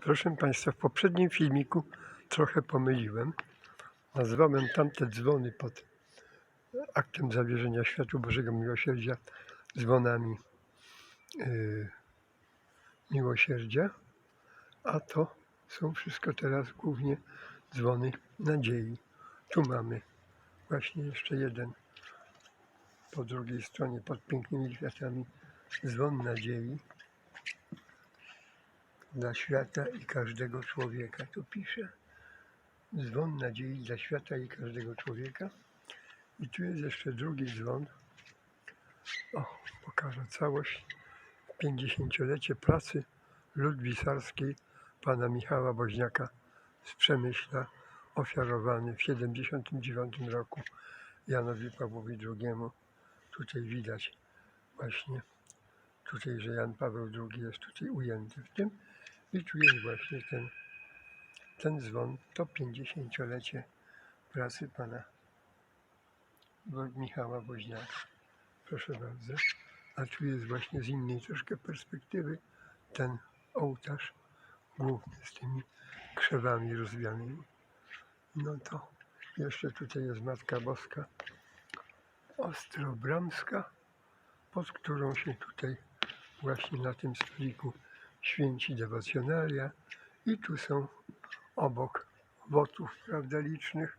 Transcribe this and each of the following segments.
Proszę Państwa, w poprzednim filmiku trochę pomyliłem. Nazwałem tamte dzwony pod aktem zawierzenia Światu Bożego Miłosierdzia dzwonami y, miłosierdzia, a to są wszystko teraz głównie dzwony nadziei. Tu mamy właśnie jeszcze jeden po drugiej stronie pod pięknymi kwiatami dzwon nadziei dla świata i każdego człowieka. Tu pisze dzwon nadziei dla świata i każdego człowieka. I tu jest jeszcze drugi dzwon. O, pokażę całość. 50-lecie pracy ludwisarskiej pana Michała Woźniaka z Przemyśla, ofiarowany w 79 roku Janowi Pawłowi II. Tutaj widać właśnie tutaj, że Jan Paweł II jest tutaj ujęty w tym. I tu jest właśnie ten, ten dzwon, to 50-lecie pracy pana Michała Woźniaka. Proszę bardzo. A tu jest właśnie z innej troszkę perspektywy ten ołtarz główny z tymi krzewami rozwianymi. No to jeszcze tutaj jest Matka Boska Ostrobramska, pod którą się tutaj właśnie na tym stoliku święci dewocjonalia i tu są obok wotów prawda, licznych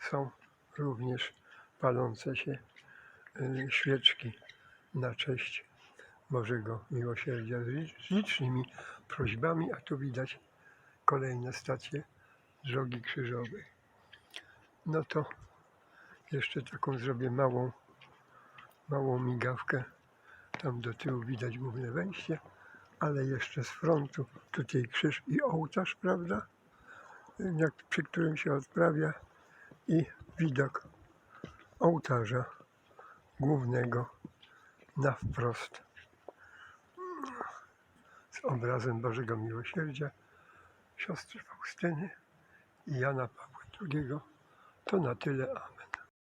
są również palące się y, świeczki na cześć Bożego Miłosierdzia z licz- z licznymi prośbami, a tu widać kolejne stacje drogi krzyżowej. No to jeszcze taką zrobię małą, małą migawkę. Tam do tyłu widać główne wejście, ale jeszcze z frontu tutaj krzyż i ołtarz, prawda? Przy którym się odprawia i widok ołtarza głównego na wprost z obrazem Bożego Miłosierdzia siostry Faustyny i Jana Pawła II. To na tyle. Amen.